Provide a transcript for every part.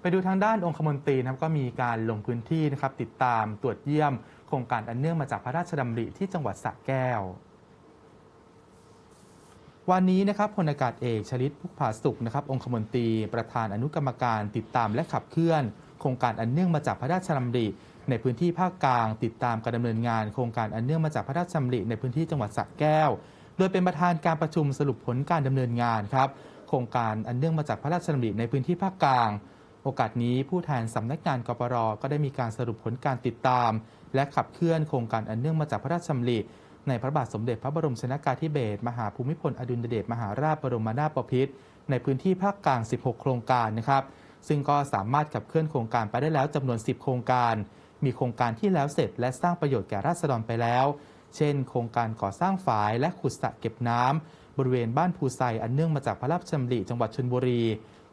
ไปดูทางด้านองคมนตรีนะครับก็มีการลงพื้นที่นะครับติดตามตรวจเยี่ยม โครงการอันเนื่องมาจากพระราชดำริที่จังหวัดสระแก้ว วันนี้นะครับพลอากาศเอกชลิตพุกผาสุขนะครับองคมนตรีประธานอนุกรรมการติดตามและขับเคลื่อน โครงการอันเนื่องมาจากพระราชดำริในพื้นที่ภาคกลาง ติดตามการดำเนินงาน โครงการอันเนื่องมาจากพระราชดำริในพื้นที่จังหวัดสระแก้ว โดยเป็นประธานการประชุมสรุปผลการดำเนินงานครับโครงการอันเนื่องมาจากพระราชดำริในพื้นที่ภาคกลาง โอกาสนี้ผู้แทนสำนักงานกปรก็ได้มีการสรุปผลการติดตาม และขับเคลื่อนโครงการอันเนื่องมาจากพระราชดำริในพระบาทสมเด็จพระบรมชนากาธิเบศรมหาภูมิพลอดุลยเดชมหาราชบรมนาถบพิตรในพื้นที่ภาคกลาง 16 โครงการนะครับ ซึ่งก็สามารถขับเคลื่อนโครงการไปได้แล้วจำนวน 10 โครงการ มีโครงการที่แล้วเสร็จ และสร้างประโยชน์แก่ราษฎรไปแล้ว เช่น โครงการก่อสร้างฝายและขุดสระเก็บน้ำบริเวณบ้านภูไซอันเนื่องมาจากพระราชดำริจังหวัดชลบุรี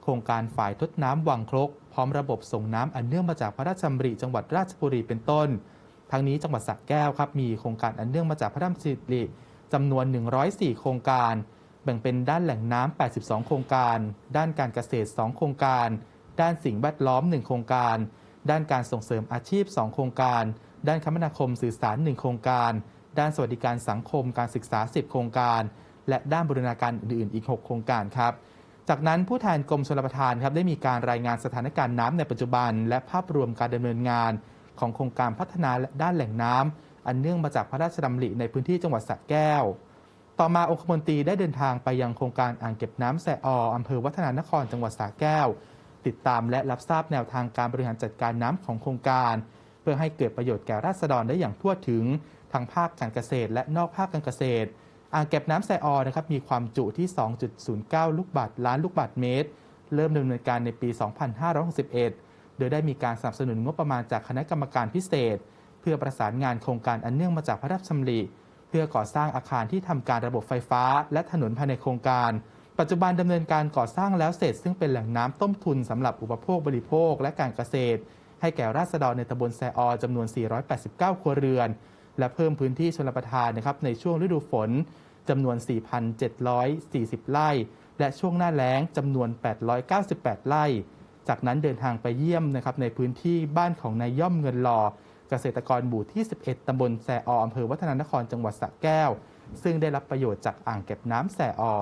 ครงการฝ่ายทดน้ำวังครก พร้อมระบบส่งน้ำอันเนื่องมาจากพระราชดำริจังหวัดราชบุรีเป็นต้น ทั้งนี้จังหวัดสระแก้วครับมีโครงการอันเนื่องมาจากพระราชดำริจำนวน 104 โครงการ แบ่งเป็นด้านแหล่งน้ำ 82 โครงการ ด้านการเกษตร 2 โครงการ ด้านสิ่งแวดล้อม 1 โครงการ ด้านการส่งเสริมอาชีพ 2 โครงการ ด้านคมนาคมสื่อสาร 1 โครงการ ด้านสวัสดิการสังคมการศึกษา 10 โครงการ และด้านบูรณาการอื่นๆ อีก 6 โครงการครับ จากนั้นผู้แทนกรมชลประทานครับได้มีการรายงานสถานการณ์น้ำในปัจจุบัน และภาพรวมการดำเนินงาน ของโครงการพัฒนาด้านแหล่งน้ำอันเนื่องมาจากพระราชดำริในพื้นที่จังหวัดสระแก้ว ต่อมาองคมนตรีได้เดินทางไปยังโครงการอ่างเก็บน้ำแสออำเภอวัฒนานครจังหวัดสระแก้ว ติดตามและรับทราบแนวทางการบริหารจัดการน้ำของโครงการ เพื่อให้เกิดประโยชน์แก่ราษฎรได้อย่างทั่วถึงทั้งภาคการเกษตร และนอกภาคการเกษตร อ่างเก็บน้ำแสออนะครับมีความจุที่ 2.09 ลูกบาศก์ล้านลูกบาศก์เมตร เริ่มดำเนินการในปี 2561 โดยได้มีการสนับสนุนงบประมาณจากคณะกรรมการพิเศษ เพื่อประสานงานโครงการอันเนื่องมาจากพระราชดำริเพื่อก่อสร้างอาคารที่ทำการระบบไฟฟ้า และถนนภายในโครงการ ปัจจุบันดำเนินการก่อสร้างแล้วเสร็จ ซึ่งเป็นแหล่งน้ำต้มทุนสำหรับอุปโภคบริโภค และการเกษตร ให้แก่ราษฎรในตำบลแซออจำนวน 489 ครัวเรือน และเพิ่มพื้นที่ชลประทานนะครับในช่วงฤดูฝนจำนวน 4,740 ไร่ และช่วงหน้าแล้งจำนวน 898 ไร่ จากนั้นเดินทางไปเยี่ยมนะครับในพื้นที่บ้านของนายย่อมเงินหล่อเกษตรกรหมู่ที่ 11 ตำบลแสอออำเภอวัฒนานครจังหวัดสระแก้ว ซึ่งได้รับประโยชน์จากอ่างเก็บน้ำแสออ